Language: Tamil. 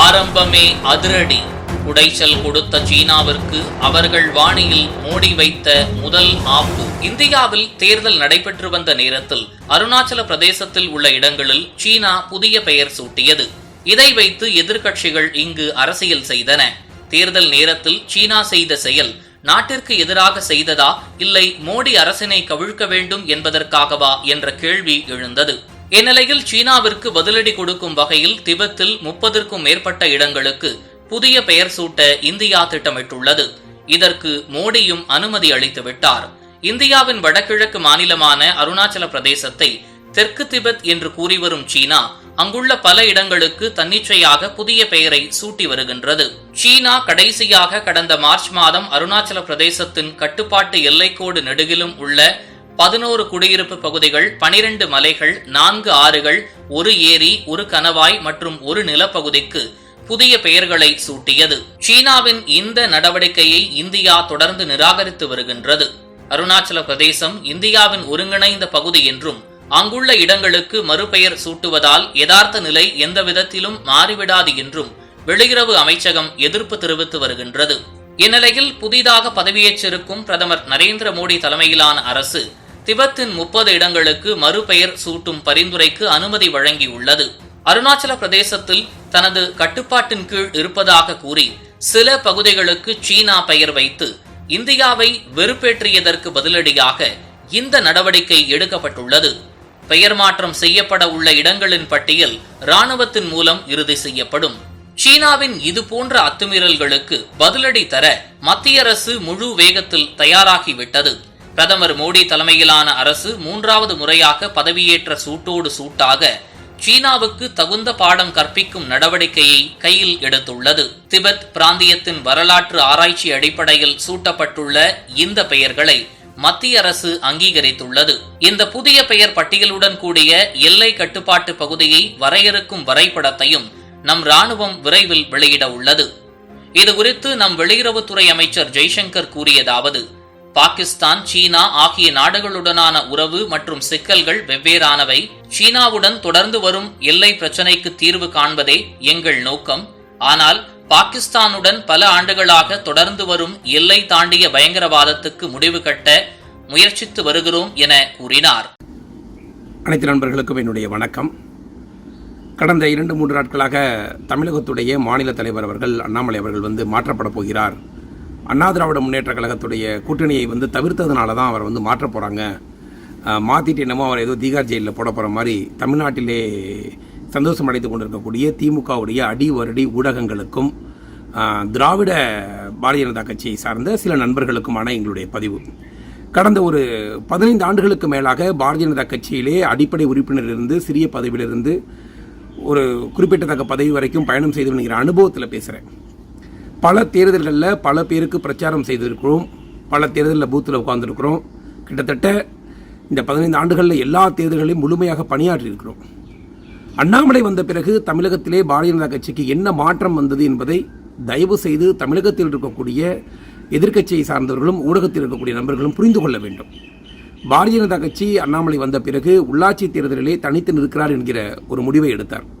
ஆரம்பமே அதிரடி. உடைச்சல் கொடுத்த சீனாவிற்கு அவர்கள் வாணியில் மோடி வைத்த முதல் ஆப்பு. இந்தியாவில் தேர்தல் நடைபெற்று வந்த நேரத்தில் அருணாச்சல பிரதேசத்தில் உள்ள இடங்களில் சீனா புதிய பெயர் சூட்டியது. இதை வைத்து எதிர்க்கட்சிகள் இங்கு அரசியல் செய்தன. தேர்தல் நேரத்தில் சீனா செய்த செயல் நாட்டிற்கு எதிராக செய்ததா இல்லை மோடி அரசினை கவிழ்க்க வேண்டும் என்பதற்காகவா என்ற கேள்வி எழுந்தது. இந்நிலையில் சீனாவிற்கு பதிலடி கொடுக்கும் வகையில் திபெத்தில் முப்பதற்கும் மேற்பட்ட இடங்களுக்கு புதிய பெயர் சூட்ட இந்தியா திட்டமிட்டுள்ளது. இதற்கு மோடியும் அனுமதி அளித்துவிட்டார். இந்தியாவின் வடகிழக்கு மாநிலமான அருணாச்சல பிரதேசத்தை தெற்கு திபெத் என்று கூறி வரும் சீனா அங்குள்ள பல இடங்களுக்கு தன்னிச்சையாக புதிய பெயரை சூட்டி வருகின்றது. சீனா கடைசியாக கடந்த மார்ச் மாதம் அருணாச்சல பிரதேசத்தின் கட்டுப்பாட்டு எல்லைக்கோடு நெடுகிலும் உள்ள பதினோரு குடியிருப்பு பகுதிகள் பனிரெண்டு மலைகள் நான்கு ஆறுகள் ஒரு ஏரி ஒரு கணவாய் மற்றும் ஒரு நிலப்பகுதிக்கு புதிய பெயர்களை சூட்டியது. சீனாவின் இந்த நடவடிக்கையை இந்தியா தொடர்ந்து நிராகரித்து வருகின்றது. அருணாச்சல பிரதேசம் இந்தியாவின் ஒருங்கிணைந்த பகுதி என்றும் அங்குள்ள இடங்களுக்கு மறுபெயர் சூட்டுவதால் யதார்த்த நிலை எந்த விதத்திலும் மாறிவிடாது என்றும் வெளியுறவு அமைச்சகம் எதிர்ப்பு தெரிவித்து வருகின்றது. இந்நிலையில் புதிதாக பதவியேற்றிருக்கும் பிரதமர் நரேந்திர மோடி தலைமையிலான அரசு திபெத்தின் முப்பது இடங்களுக்கு மறுபெயர் சூட்டும் பரிந்துரைக்கு அனுமதி வழங்கியுள்ளது. அருணாச்சல பிரதேசத்தில் தனது கட்டுப்பாட்டின் கீழ் இருப்பதாக கூறி சில பகுதிகளுக்கு சீனா பெயர் வைத்து இந்தியாவை வெறுப்பேற்றியதற்கு பதிலடியாக இந்த நடவடிக்கை எடுக்கப்பட்டுள்ளது. பெயர் மாற்றம் செய்யப்பட உள்ள இடங்களின் பட்டியல் ராணுவத்தின் மூலம் இறுதி செய்யப்படும். சீனாவின் இது போன்ற அத்துமீறல்களுக்கு பதிலடி தர மத்திய அரசு முழு வேகத்தில் தயாராகிவிட்டது. பிரதமர் மோடி தலைமையிலான அரசு மூன்றாவது முறையாக பதவியேற்ற சூட்டோடு சூட்டாக சீனாவுக்கு தகுந்த பாடம் கற்பிக்கும் நடவடிக்கையை கையில் எடுத்துள்ளது. திபெத் பிராந்தியத்தின் வரலாற்று ஆராய்ச்சி அடிப்படையில் சூட்டப்பட்டுள்ள இந்த பெயர்களை மத்திய அரசு அங்கீகரித்துள்ளது. இந்த புதிய பெயர் பட்டியலுடன் கூடிய எல்லை கட்டுப்பாட்டு பகுதியை வரையறுக்கும் வரைபடத்தையும் நம் ராணுவம் விரைவில் வெளியிட உள்ளது. இதுகுறித்து நம் வெளியுறவுத்துறை அமைச்சர் ஜெய்சங்கர் கூறியதாவது பாகிஸ்தான் சீனா ஆகிய நாடுகளுடனான உறவு மற்றும் சிக்கல்கள் வெவ்வேறானவை. சீனாவுடன் தொடர்ந்து வரும் எல்லை பிரச்சினைக்கு தீர்வு காண்பதே எங்கள் நோக்கம். ஆனால் பாகிஸ்தானுடன் பல ஆண்டுகளாக தொடர்ந்து வரும் எல்லை தாண்டிய பயங்கரவாதத்துக்கு முடிவு கட்ட முயற்சித்து வருகிறோம் என கூறினார். அனைத்து நண்பர்களுக்கும் என்னுடைய வணக்கம். கடந்த இரண்டு மூன்று நாட்களாக தமிழகத்துடைய மாநில தலைவர் அவர்கள் அண்ணாமலை அவர்கள் வந்து மாற்றப்பட போகிறார். அண்ணா திராவிட முன்னேற்ற கழகத்துடைய கூட்டணியை வந்து தவிர்த்ததுனால தான் அவர் வந்து மாற்ற போகிறாங்க மாற்றிட்டு என்னமோ அவர் ஏதோ தீகார் ஜெயிலில் போட போகிற மாதிரி தமிழ்நாட்டிலே சந்தோஷம் அடைத்து கொண்டிருக்கக்கூடிய திமுகவுடைய அடி வருடி ஊடகங்களுக்கும் திராவிட பாரதிய ஜனதா கட்சியை சார்ந்த சில நண்பர்களுக்குமான எங்களுடைய பதிவு. கடந்த ஒரு பதினைந்து ஆண்டுகளுக்கு மேலாக பாரதிய ஜனதா கட்சியிலே அடிப்படை உறுப்பினர் இருந்து சிறிய பதவியிலிருந்து ஒரு குறிப்பிட்டத்தக்க பதவி வரைக்கும் பயணம் செய்து வருகிற அனுபவத்தில் பேசுகிறேன் பல தேர்தல்களில் பல பேருக்கு பிரச்சாரம் செய்திருக்கிறோம். பல தேர்தலில் பூத்தில் உட்கார்ந்துருக்கிறோம். கிட்டத்தட்ட இந்த பதினைந்து ஆண்டுகளில் எல்லா தேர்தல்களையும் முழுமையாக பணியாற்றியிருக்கிறோம். அண்ணாமலை வந்த பிறகு தமிழகத்திலே பாரதிய ஜனதா கட்சிக்கு என்ன மாற்றம் வந்தது என்பதை தயவு செய்து தமிழகத்தில் இருக்கக்கூடிய எதிர்க்கட்சியை சார்ந்தவர்களும் ஊடகத்தில் இருக்கக்கூடிய நண்பர்களும் புரிந்து கொள்ள வேண்டும். பாரதிய ஜனதா கட்சி அண்ணாமலை வந்த பிறகு உள்ளாட்சி தேர்தலிலே தனித்து நிற்கிறார் என்கிற ஒரு முடிவை எடுத்தார்.